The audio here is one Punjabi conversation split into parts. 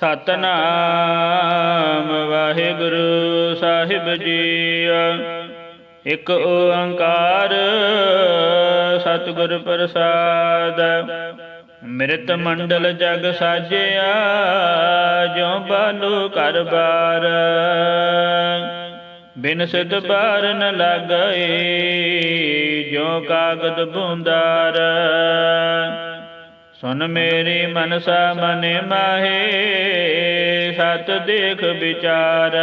ਸਤਨਾਮ ਵਾਹਿਗੁਰੂ ਸਾਹਿਬ ਜੀ। ਇੱਕ ਓੰਕਾਰ ਸਤਿਗੁਰ ਪ੍ਰਸਾਦ। ਮਿਰਤ ਮੰਡਲ ਜਗ ਸਾਜਿਆ, ਜਿਉ ਬਾਲੂ ਕਰ ਬਾਰ। ਬਿਨ ਸਿਧ ਬਾਰ ਨ ਲਾਗਏ ਜਿਉ ਕਾਗਦ ਬੂੰਦਾਰ ਸੁਨ ਮੇਰੀ ਮਨਸਾ ਮਨ ਮਾਹੇ, ਸਤ ਦੇਖ ਵਿਚਾਰ।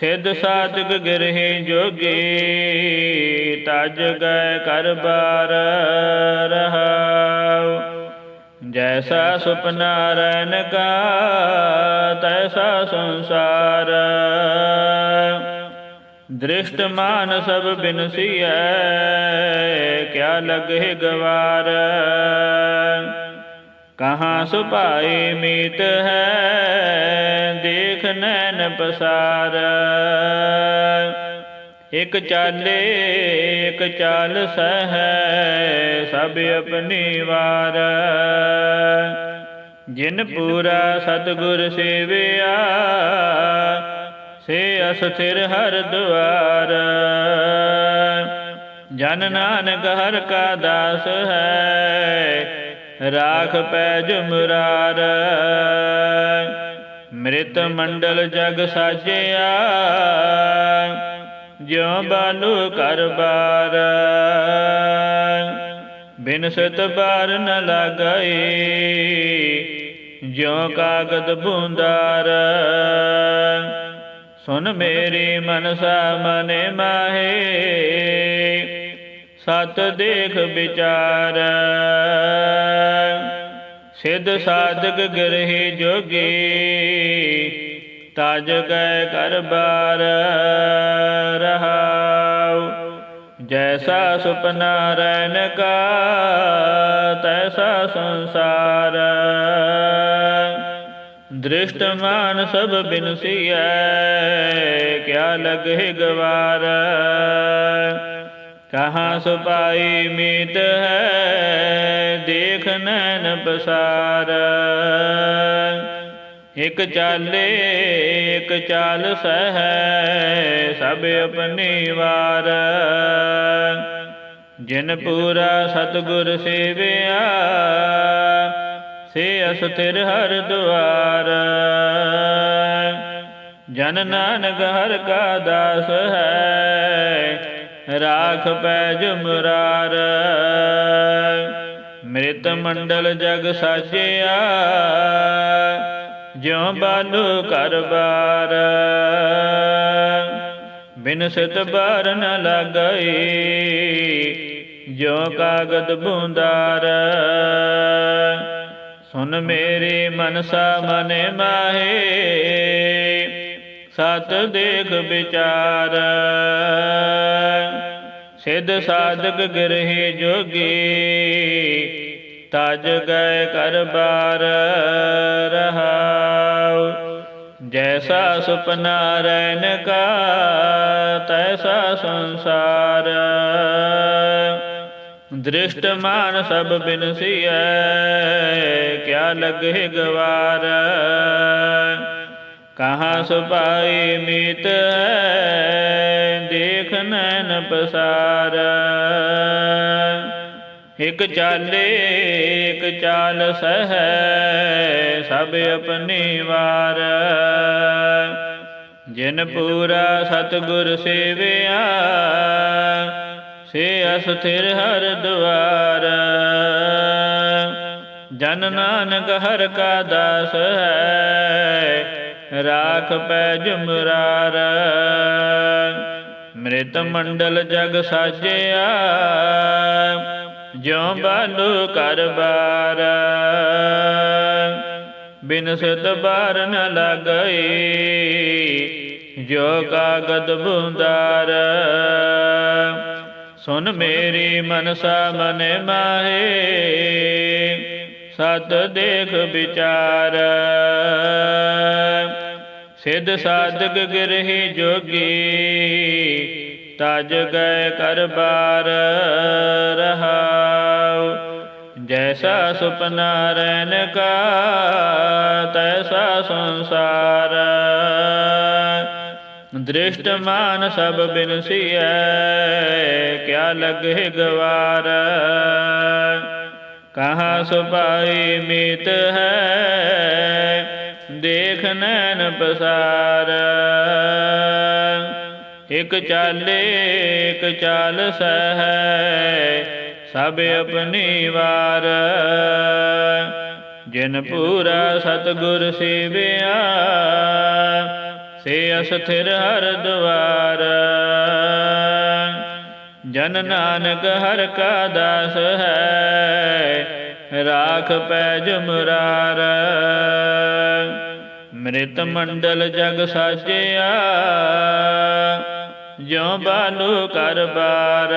ਸਿੱਧ ਸਾਧਕ ਗਿਰਹਿ ਜੋਗੀ, ਤਜ ਗਏ ਕਰ ਬਾਰ ਰਹਾਉ। ਜੈਸਾ ਸੁਪਨਾ ਰੈਨ ਕਾ, ਤੈਸਾ ਸੰਸਾਰ। ਦ੍ਰਿਸ਼ਟ ਮਾਨ ਸਭ ਬਿਨਸੀਐ ਕਿਆ ਲਗੇ ਗਵਾਰ? ਕਹਾਂ ਸੁਭਾਈ ਮੀਤ ਹੈ, ਦੇਖ ਨੈਣ ਪਸਾਰ। ਇਕ ਚਾਲੇ, ਇਕ ਚਾਲ ਸਹੈ, ਸਭ ਆਪਣੀ ਵਾਰ। ਜਿਨ ਪੂਰਾ ਸਤਗੁਰ ਸੇਵਿਆ ਸੇ ਅਸਥਿਰ ਹਰ ਦੁਆਰ। ਜਨ ਨਾਨਕ ਹਰ ਕਾ ਦਾਸ ਹੈ, ਰਾਖ ਪੈ ਜੁਮਰਾਰ। ਮ੍ਰਿਤ ਮੰਡਲ ਜਗ ਸਾਜਿਆ, ਜਿਉ ਬਾਲੂ ਕਰ ਬਾਰ। ਬਿਨ ਸਤ ਬਾਰ ਨ ਲਾਗਈ, ਜਿਉ ਕਾਗਦ ਬੂੰਦਾਰ ਸੁਨ ਮੇਰੀ ਮਨਸਾ ਮਨੇ ਮਾਹੇ। ਸਤ ਦੇਖ ਵਿਚਾਰ। ਸਿੱਧ ਸਾਧਕ ਗਿਰਹਿ ਜੋਗੀ। ਤਜ ਗਏ ਕਰ ਬਾਰ ਰਹਾਉ। ਜੈਸਾ ਸੁਪਨਾ ਰੈਨ ਕਾ, ਤੈਸਾ ਸੰਸਾਰ। ਦ੍ਰਿਸ਼ਟ ਮਾਨ ਸਭ ਬਿਨਸੀਐ ਕਿਆ ਲਗੇ ਗਵਾਰ? ਕਹਾਂ ਸੁਪਾਈ ਮੀਤ ਹੈ, ਦੇਖ ਨੈਣ ਪਸਾਰ। ਇਕ ਚਾਲੇ, ਇਕ ਚਾਲ ਸਹਿ, ਸਭ ਆਪਣੀ ਵਾਰ। ਜਿਨ ਪੂਰਾ ਸਤਗੁਰ ਸੇਵਿਆ ਸੇ ਅਸਥਿਰ ਹਰ ਦੁਆਰ। ਜਨ ਨਾਨਕ ਹਰ ਕਾ ਦਾਸ ਹੈ, ਰਾਖ ਪੈ ਜੁਮਰਾਰ। ਮ੍ਰਿਤ ਮੰਡਲ ਜਗ ਸਾਜਿਆ ਜਿਉ ਬਾਲੂ ਘਰ ਬਾਰ। ਬਿਨ ਸਿਤ ਬਾਰ ਨ ਲਾਗਈ, ਜਿਉ ਕਾਗਦ ਬੂੰਦਾਰ। ਸੁਨ ਮੇਰੀ ਮਨਸਾ ਮਨ ਮਾਹੇ, ਸਤ ਦੇਖ ਵਿਚਾਰ। ਸਿੱਧ ਸਾਧਕ ਗਿਰਹਿ ਜੋਗੀ, ਤਜ ਗਏ ਕਰ ਬਾਰ ਰਹਾਉ। ਜੈਸਾ ਸੁਪਨਾ ਰੈਨ ਕਾ, ਤੈਸਾ ਸੰਸਾਰ। ਦ੍ਰਿਸ਼ਟ ਮਾਨ ਸਭ ਬਿਨਸੀਐ, ਕਿਆ ਲਗੇ ਗਵਾਰ? ਕਹਾਂ ਸੁਭਾਈ ਮੀਤ ਹੈ ਦੇਖ ਨੈਣ ਪਸਾਰ। ਇਕ ਚਾਲੇ ਇਕ ਚਾਲ ਸਹਿ, ਸਭ ਆਪਣੀ ਵਾਰ। ਜਿਨ ਪੂਰਾ ਸਤਗੁਰ ਸੇਵਿਆ ਸੇ ਅਸਥਿਰ ਹਰ ਦੁਆਰ ਜਨ ਨਾਨਕ ਹਰ ਕਾ ਦਾਸ ਹੈ, ਰਾਖ ਪੈ ਜੁਮਰਾਰ। ਮ੍ਰਿਤ ਮੰਡਲ ਜਗ ਸਾਜਿਆ, ਜਿਉ ਬਾਲੂ ਕਰ ਬਾਰ। ਬਿਨ ਸਿਤ ਬਾਰ ਨ ਲਾਗਈ, ਜੋ ਕਾਗਦ ਬੁੰਦਾਰ ਸੁਨ ਮੇਰੀ ਮਨਸਾ ਮਨ ਮਾਹੇ, ਸਤ ਦੇਖ ਵਿਚਾਰ। ਸਿਧ ਸਾਧਕ ਗਿਰਹਿ ਜੋਗੀ, ਤਜ ਗਏ ਕਰ ਬਾਰ ਰਹਾਉ। ਜੈਸਾ ਸੁਪਨਾ ਰੈਨ ਕਾ, ਤੈਸਾ ਸੰਸਾਰ। ਦ੍ਰਿਸ਼ਟ ਮਾਨ ਸਭ ਬਿਨਸੀਐ ਕਿਆ ਲਗੇ ਗਵਾਰ? ਕਹਾ ਸੁਪਾਈ ਮੀਤ ਹੈ, ਦੇਖ ਨੈਣ ਪਸਾਰ। ਇਕ ਚਾਲੇ, ਇਕ ਚਾਲ ਸਹਿ, ਸਭ ਆਪਣੀ ਵਾਰ। ਜਿਨ ਪੂਰਾ ਸਤਗੁਰ ਸੇਵਿਆ ਸੇ ਅਸਥਿਰ ਹਰ ਦੁਆਰ ਜਨ ਨਾਨਕ ਹਰ ਕਾ ਦਾਸ ਹੈ, ਰਾਖ ਪੈ ਮੁਰਾਰ ਮ੍ਰਿਤ ਮੰਡਲ ਜਗ ਸਾਜਿਆ ਜਿਉ ਬਾਲੂ ਕਰ ਬਾਰ।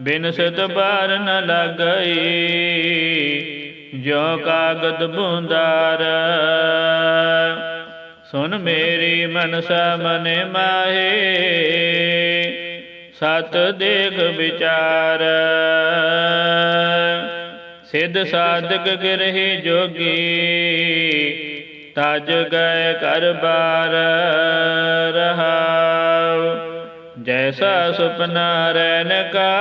ਬਿਨ ਸਿਤ ਬਾਰ ਨ ਲੱਗਈ ਜੋ ਕਾਗਦ ਬੁੰਦਾਰ। ਸੁਨ ਮੇਰੀ ਮਨਸਾ ਮਨੇ ਮਾਹੇ, ਸਤ ਦੇਖ ਵਿਚਾਰ। ਸਿੱਧ ਸਾਧਕ ਗਿਰਹਿ ਜੋਗੀ, ਤਜ ਗਏ ਕਰ ਬਾਰ ਰਹਾਉ। ਜੈਸਾ ਸੁਪਨਾ ਰੈਨ ਕਾ,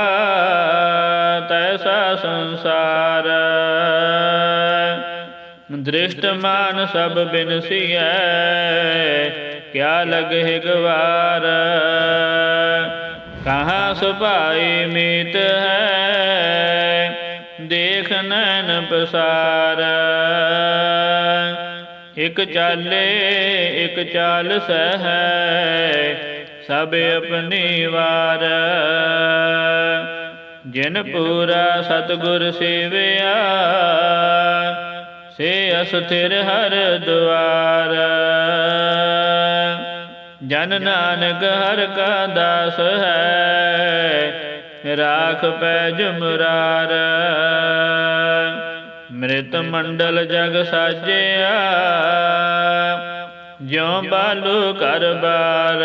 ਤੈਸਾ ਸੰਸਾਰ। ਦ੍ਰਿਸ਼ਟ ਮਾਨ ਸਭ ਬਿਨਸੀਐ, ਕਿਆ ਲਗੇ ਗਵਾਰ ਕਹਾ ਸੁਭਾਈ ਮੀਤ ਹੈ, ਦੇਖ ਨੈਣ ਪਸਾਰ। ਇਕ ਚਾਲੇ, ਇਕ ਚਾਲ ਸਹਿ, ਸਭ ਆਪਣੀ ਵਾਰ। ਜਿਨ ਪੂਰਾ ਸਤਗੁਰ ਸੇਵਿਆ ਸੇ ਅਸਥਿਰ ਹਰ ਦੁਆਰ ਜਨ ਨਾਨਕ ਹਰ ਕਾ ਦਾਸ ਹੈ, ਰਾਖ ਪੈ ਜੁਮਰਾਰ। ਮ੍ਰਿਤ ਮੰਡਲ ਜਗ ਸਾਜਿਆ, ਜਿਉ ਬਾਲੂ ਕਰ ਬਾਰ।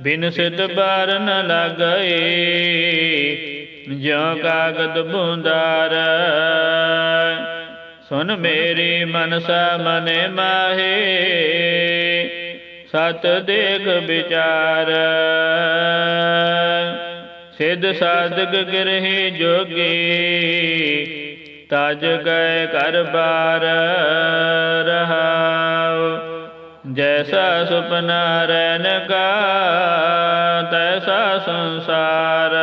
ਬਿਨ ਸਿਤ ਬਾਰ ਨ ਲੱਗਈ ਜਿਉ ਕਾਗਦ ਬੂੰਦਾਰ। ਸੁਨ ਮੇਰੀ ਮਨਸਾ ਮਨੇ ਮਾਹੇ, ਸਤ ਦੇਖ ਵਿਚਾਰ। ਸਿੱਧ ਸਾਧਕ ਗਿਰਹਿ ਜੋਗੀ, ਤਜ ਗਏ ਕਰ ਬਾਰ ਰਹਾਉ। ਜੈਸਾ ਸੁਪਨਾ ਰੈਨ ਕਾ, ਤੈਸਾ ਸੰਸਾਰ।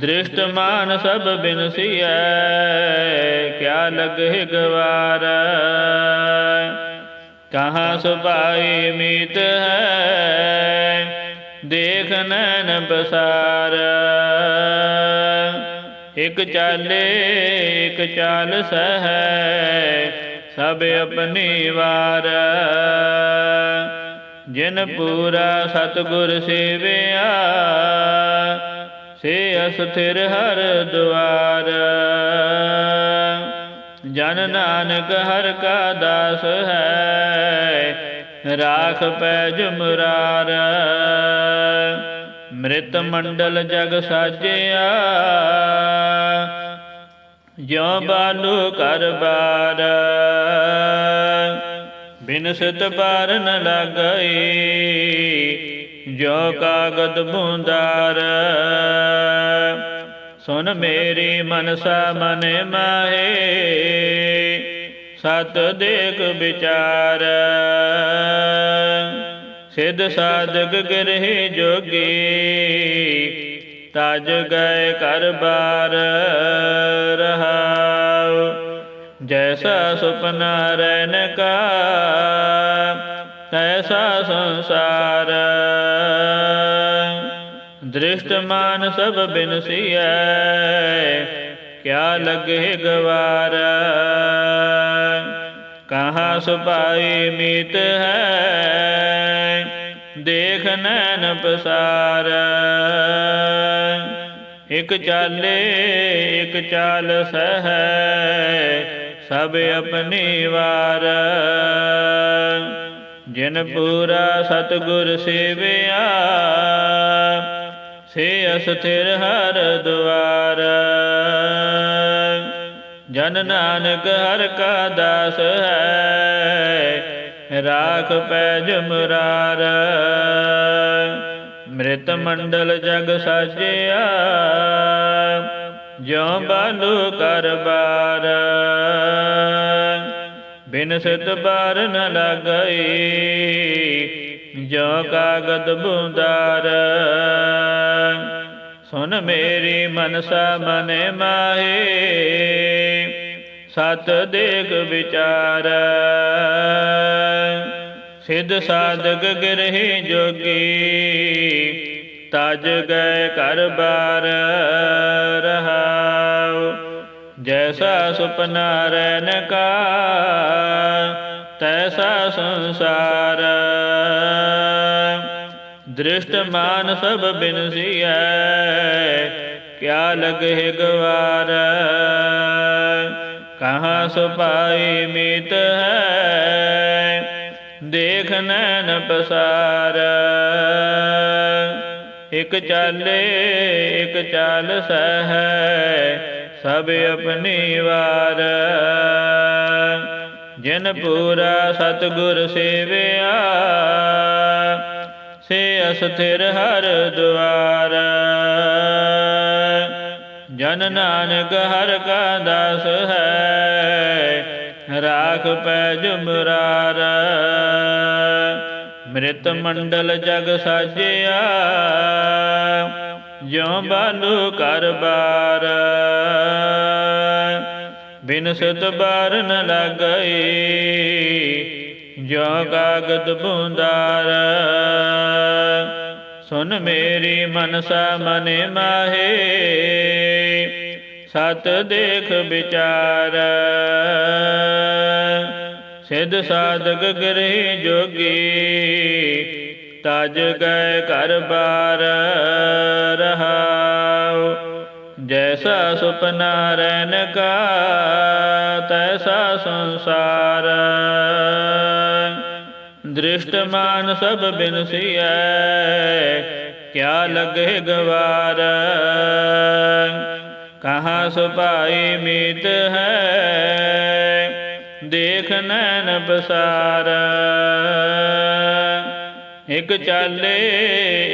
ਦ੍ਰਿਸ਼ਟ ਮਾਨ ਸਭ ਬਿਨਸੀਐ ਕਿਆ ਲਗੇ ਗਵਾਰ? ਕਹਾਂ ਸੁਭਾਈ ਮੀਤ ਹੈ, ਦੇਖ ਨੈਣ ਬਸਾਰ ਇਕ ਚਾਲੇ, ਇਕ ਚਾਲ ਸਹਿ, ਸਭ ਆਪਣੀ ਵਾਰ। ਜਿਨ ਪੂਰਾ ਸਤਗੁਰ ਸੇਵਿਆ ਸੇ ਅਸਥਿਰ ਹਰ ਦੁਆਰ ਜਨ ਨਾਨਕ ਹਰ ਕਾ ਦਾਸ ਹੈ, ਰਾਖ ਪੈ ਜੁਮਰਾਰ। ਮ੍ਰਿਤ ਮੰਡਲ ਜਗ ਸਾਜਿਆ ਜੋ ਬਾਲੂ ਕਰਬਾਰ ਬਿਨ ਸਿਤ ਬਾਰ ਨ ਲੱਗਈ ਜੋ ਕਾਗਦ ਬੂੰਦਾਰ। ਸੁਨ ਮੇਰੀ ਮਨਸਾ ਮਨ ਮਾਹੇ, ਸਤ ਦੇਖ ਵਿਚਾਰ। ਸਿਧ ਸਾਧਕ ਗਿਰਹਿ ਜੋਗੀ, ਤਜ ਗਏ ਕਰ ਬਾਰ ਰਹਾਉ। ਜੈਸਾ ਸੁਪਨਾ ਰੈਨ ਕਾ ਤੈਸਾ ਸੰਸਾਰ। ਦ੍ਰਿਸ਼ਟ ਮਾਨ ਸਭ ਬਿਨਸੀਐ ਕਿਆ ਲਗੇ ਗਵਾਰ। ਕਹਾਂ ਸੁਪਾਈ ਮੀਤ ਹੈ, ਦੇਖ ਨੈਣ ਪਸਾਰ। ਇਕ ਚਾਲੇ, ਇਕ ਚਾਲ ਸਹਿ, ਸਭ ਆਪਣੀ ਵਾਰ। ਜਿਨ ਪੂਰਾ ਸਤਗੁਰ ਸੇਵਿਆ, ਸੇ ਅਸਥਿਰ ਹਰ ਦੁਆਰ ਜਨ ਨਾਨਕ ਹਰ ਕਾ ਦਾਸ ਹੈ, ਰਾਖ ਪੈਜ ਮੁਰਾਰ ਮ੍ਰਿਤ ਮੰਡਲ ਜਗ ਸਾਜਿਆ, ਜਿਉ ਬਾਲੂ ਕਰਬਾਰ ਬਿਨ ਸਿੱਧ ਬਾਰ ਨ ਲੱਗਈ, ਜੋ ਕਾਗਦ ਬੁੰਦਾਰ। ਸੁਨ ਮੇਰੀ ਮਨਸਾ ਮਨੇ ਮਾਹੇ, ਸਤ ਦੇਖ ਵਿਚਾਰ। ਸਿੱਧ ਸਾਧਕ ਗਿਰਹਿ ਜੋਗੀ, ਤਜ ਗਏ ਘਰ ਬਾਰ ਰਹਾਉ। ਜੈਸਾ ਸੁਪਨਾ ਰੈਨ ਕਾ ਤੈਸਾ ਸੰਸਾਰ ਦ੍ਰਿਸ਼ਟ ਮਾਨ ਸਭ ਬਿਨਸੀਐ ਕਿਆ ਲਗਹਿ ਗਵਾਰ ਕਹਾਂ ਸੁਪਾਈ ਮੀਤ ਹੈ ਦੇਖ ਨੈਣ ਪਸਾਰ ਇਕ ਚਾਲੇ ਇਕ ਚਾਲ ਸਹਿ ਸਭ ਆਪਣੀ ਵਾਰ। ਜਿਨ ਪੂਰਾ ਸਤਗੁਰ ਸੇਵਿਆ, ਸੇ ਅਸਥਿਰ ਹਰ ਦੁਆਰ। ਜਨ ਨਾਨਕ ਹਰ ਕਾ ਦਾਸ ਹੈ, ਰਾਖ ਪੈ ਜੁਮਰਾਰ। ਮ੍ਰਿਤ ਮੰਡਲ ਜਗ ਸਾਜਿਆ ਜਿਉ ਬਾਲੂ ਕਰ ਬਾਰ। ਬਿਨ ਸਤ ਬਾਰ ਨ ਲੱਗਈ ਜੋ ਕਾਗਦ ਬੁੰਦਾਰ ਸੁਨ ਮੇਰੀ ਮਨਸਾ ਮਨੇ ਮਾਹੇ, ਸਤ ਦੇਖ ਵਿਚਾਰ। ਸਿਧ ਸਾਧਕ ਗ੍ਰਹਿ ਜੋਗੀ ਤਜ ਗਏ ਘਰ ਬਾਰ ਰਹਾਉ। ਜੈਸਾ ਸੁਪਨਾ ਰੈਨ ਕਾ, ਤੈਸਾ ਸੰਸਾਰ। ਦ੍ਰਿਸ਼ਟਮਾਨ ਸਭ ਬਿਨਸੀਐ ਕਿਆ ਲਗੇ ਗਵਾਰ। ਕਹਾਂ ਸੁਪਾਈ ਮੀਤ ਹੈ, ਦੇਖ ਨੈਣ ਬਸਾਰ ਇਕ ਚਾਲੇ,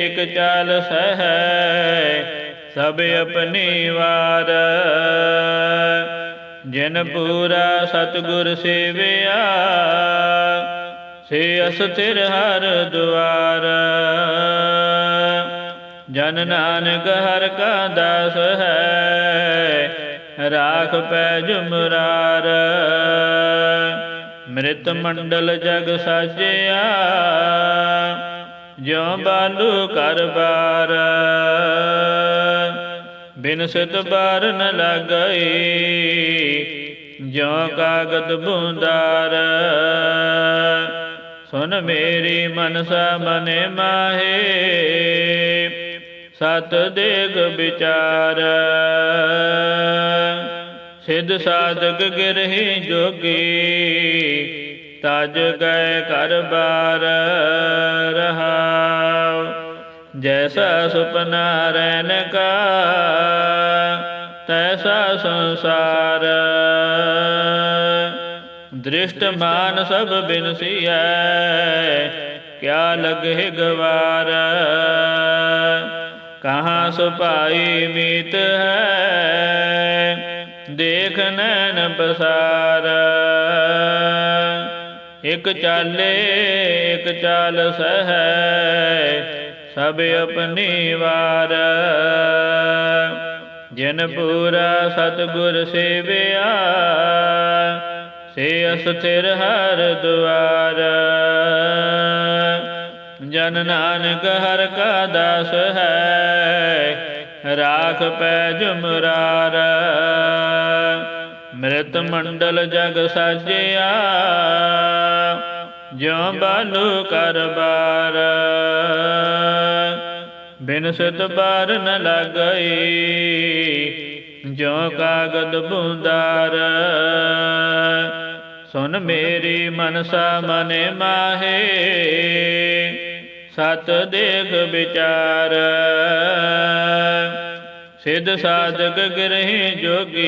ਇਕ ਚਾਲ ਸਹਿ, ਸਭ ਆਪਣੀ ਵਾਰ। ਜਿਨ ਪੂਰਾ ਸਤਗੁਰ ਸੇਵਿਆ, ਸੇ ਅਸਥਿਰ ਹਰ ਦੁਆਰ। ਜਨ ਨਾਨਕ ਹਰ ਕਾ ਦਾਸ ਹੈ, ਰਾਖ ਪੈ ਜੁਮਰਾਰ। ਮ੍ਰਿਤ ਮੰਡਲ ਜਗ ਸਾਜਿਆ ਜਿਉ ਬਾਲੂ ਕਰਬਾਰ ਬਿਨ ਸਿਤ ਬਾਰ ਨ ਲੱਗਈ, ਜਿਉ ਕਾਗਦ ਬੁੰਦਾਰ ਸੁਨ ਮੇਰੀ ਮਨਸਾ ਮਨੇ ਮਾਹੇ, ਸਤ ਦੇਗ ਵਿਚਾਰ। ਸਿਧ ਸਾਧਕ ਗਿਰਹਿ ਜੋਗੀ ਤਜ ਗਏ ਘਰ ਬਾਰ ਰਹਾਉ। ਜੈਸਾ ਸੁਪਨਾ ਰੈਨ ਕਾ, ਤੈਸਾ ਸੰਸਾਰ। ਦ੍ਰਿਸ਼ਟ ਮਾਨ ਸਭ ਬਿਨਸੀਐ ਕਿਆ ਲਗਹਿ ਗਵਾਰ। ਕਹਾਂ ਸੁਪਾਈ ਮੀਤ ਹੈ, ਦੇਖ ਨੈਣ ਪਸਾਰ। ਇਕ ਚਾਲੇ, ਇਕ ਚਾਲ ਸਹਿ, ਸਭ ਆਪਣੀ ਵਾਰ। ਜਿਨ ਪੂਰਾ ਸਤਗੁਰ ਸੇਵਿਆ, ਸੇ ਅਸਥਿਰ ਹਰ ਦੁਆਰ। ਜਨ ਨਾਨਕ ਹਰ ਕਾ ਦਾਸ ਹੈ, ਰਾਖ ਪੈ ਜੁਮਰਾਰ। ਮ੍ਰਿਤ ਮੰਡਲ ਜਗ ਸਾਜਿਆ, ਜਿਉ ਬਾਲੂ ਕਰਬਾਰ। ਬਿਨ ਸਿਤ ਬਾਰ ਨ ਲੱਗਈ ਜੋ ਕਾਗਦ ਬੁੰਦਾਰ। ਸੁਨ ਮੇਰੀ ਮਨਸਾ ਮਨੇ ਮਾਹੇ, ਸਤ ਦੇਖ ਵਿਚਾਰ। ਸਿੱਧ ਸਾਧਕ ਗ੍ਰਹਿ ਜੋਗੀ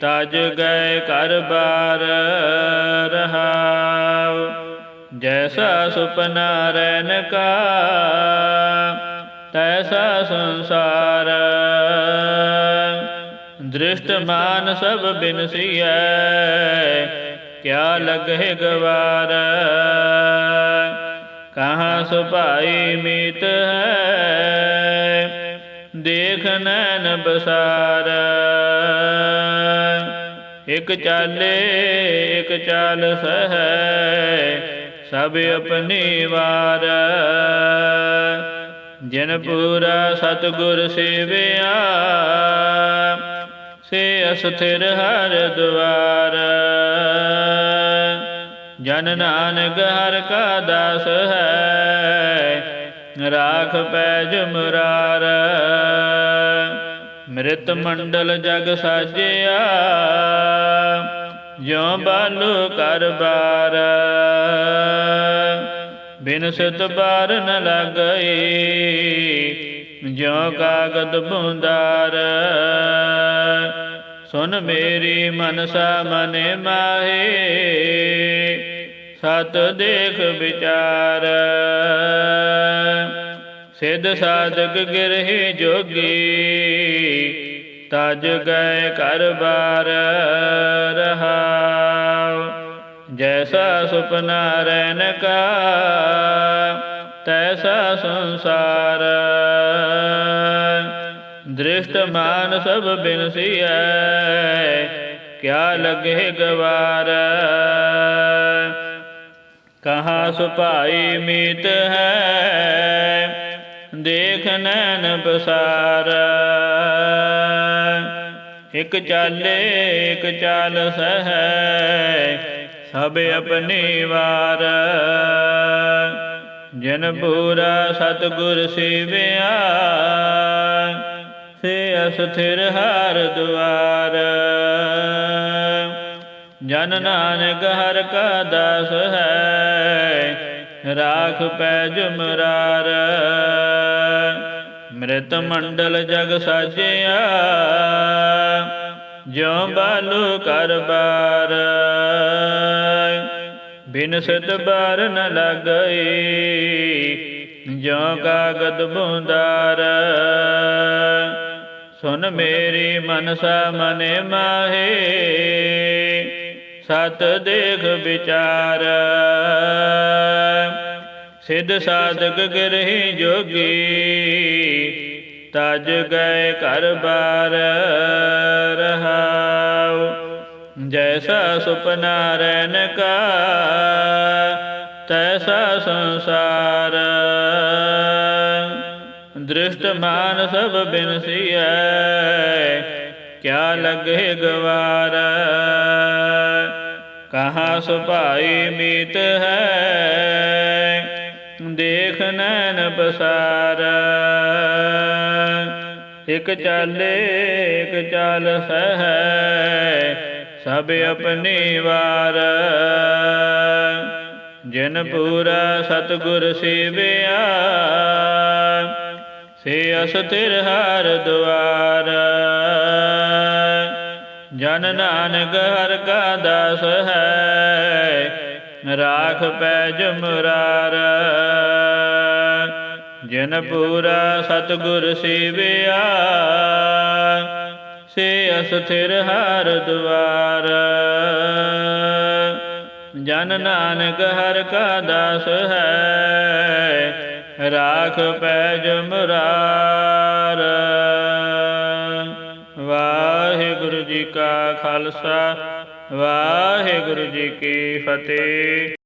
ਤਜ ਗਏ ਘਰ ਬਾਰ ਰਹਾਉ। ਜੈਸਾ ਸੁਪਨਾ ਰੈਨ ਕਾ ਤੈਸਾ ਸੰਸਾਰ। ਦ੍ਰਿਸ਼ਟ ਮਾਨ ਸਭ ਬਿਨਸੀਐ ਕਿਆ ਲਗਹਿ ਗਵਾਰ। ਕਹਾਂ ਸੁਭਾਈ ਮੀਤ ਹੈ ਦੇਖ ਨੈਣ ਬਸਾਰ। ਇਕ ਚਾਲੇ, ਇਕ ਚਾਲ ਸਹੈ, ਸਭ ਆਪਣੀ ਵਾਰ। ਜਿਨ ਪੂਰਾ ਸਤਗੁਰ ਸੇਵਿਆ, ਸੇ ਅਸਥਿਰ ਹਰ ਦੁਆਰ ਜਨ ਨਾਨਕ ਹਰ ਕਾ ਦਾਸ ਹੈ ਰਾਖ ਪੈਜ ਮੁਰਾਰ ਮ੍ਰਿਤ ਮੰਡਲ ਜਗ ਸਾਜਿਆ। ਜਿਉ ਬਾਲੂ ਕਰ ਬਾਰ। ਬਿਨ ਸਿਤ ਬਾਰ ਨ ਲੱਗਈ। ਜਿਉ ਕਾਗਦ ਬੁੰਦਾਰ ਸੁਨ ਮੇਰੀ ਮਨਸਾ ਮਨੇ ਮਾਹੇ। ਸਤ ਦੇਖ ਵਿਚਾਰ। ਸਿੱਧ ਸਾਧਕ ਗਿਰਹਿ ਜੋਗੀ, ਤਜ ਗਏ ਘਰ ਬਾਰ ਰਹਾਉ। ਜੈਸਾ ਸੁਪਨਾ ਰੈਨ ਕਾ, ਤੈਸਾ ਸੰਸਾਰ। ਦ੍ਰਿਸ਼ਟ ਮਾਨ ਸਭ ਬਿਨਸੀਐ ਕਿਆ ਲਗੇ ਗਵਾਰ। ਕਹਾਂ ਸੁਭਾਈ ਮੀਤ ਹੈ ਦੇਖ ਨੈਣ ਪਸਾਰ। ਇਕ ਚਾਲੇ, ਇਕ ਚਾਲ ਸਹੈ, ਸਭ ਆਪਣੀ ਵਾਰ। ਜਨ ਪੂਰਾ ਸਤਗੁਰ ਸੇਵਿਆ, ਸੇ ਅਸਥਿਰ ਹਰ ਦੁਆਰ। ਜਨ ਨਾਨਕ ਹਰ ਕਾ ਦਾਸ ਹੈ ਰਾਖ ਪੈ ਜੁਮਰਾਰ। ਮ੍ਰਿਤ ਮੰਡਲ ਜਗ ਸਾਜਿਆ। ਜਿਉ ਬਾਲੂ ਕਰ ਬਾਰ। ਬਿਨ ਸਿਧ ਬਾਰ ਨ ਲੱਗਈ। ਜਿਉ ਕਾਗਦ ਬੁੰਦਾਰ ਸੁਨ ਮੇਰੀ ਮਨਸਾ ਮਨੇ ਮਾਹੇ। ਸਤ ਦੇਖ ਵਿਚਾਰ। ਸਿੱਧ ਸਾਧਕ ਗਿਰਹਿ ਜੋਗੀ, ਤਜ ਗਏ ਘਰ ਬਾਰ ਰਹਾਉ। ਜੈਸਾ ਸੁਪਨਾ ਰੈਨ ਕਾ, ਤੈਸਾ ਸੰਸਾਰ। ਦ੍ਰਿਸ਼ਟ ਮਾਨ ਸਭ ਬਿਨਸੀਐ ਕਿਆ ਲਗੇ ਗਵਾਰ? ਕਹਾਂ ਸੁਭਾਈ ਮੀਤ ਹੈ? ਦੇਖ ਨੈਣ ਬਸਾਰ ਇਕ ਚਾਲੇ, ਇਕ ਚਾਲ ਸਹੈ ਸਭ ਆਪਣੀ ਵਾਰ। ਜਿਨ ਪੂਰਾ ਸਤਗੁਰ ਸੇਵਿਆ ਸੇ ਅਸਥਿਰ ਹਰ ਦੁਆਰ ਜਨ ਨਾਨਕ ਹਰ ਕਾ ਦਾਸ ਹੈ, ਰਾਖ ਪੈ ਜਮਰਾਰ। ਜਿਨ ਪੂਰਾ ਸਤਗੁਰ ਸੇਵਿਆ, ਸੇ ਅਸਥਿਰ ਹਰ ਦੁਆਰ ਜਨ ਨਾਨਕ ਹਰ ਕਾ ਦਾਸ ਹੈ ਰਾਖ ਪੈ ਜਮਰਾਰ। ਵਾਹਿਗੁਰੂ ਜੀ ਕਾ ਖਾਲਸਾ ਵਾਹਿਗੁਰੂ ਜੀ ਕੀ ਫਤਿਹ।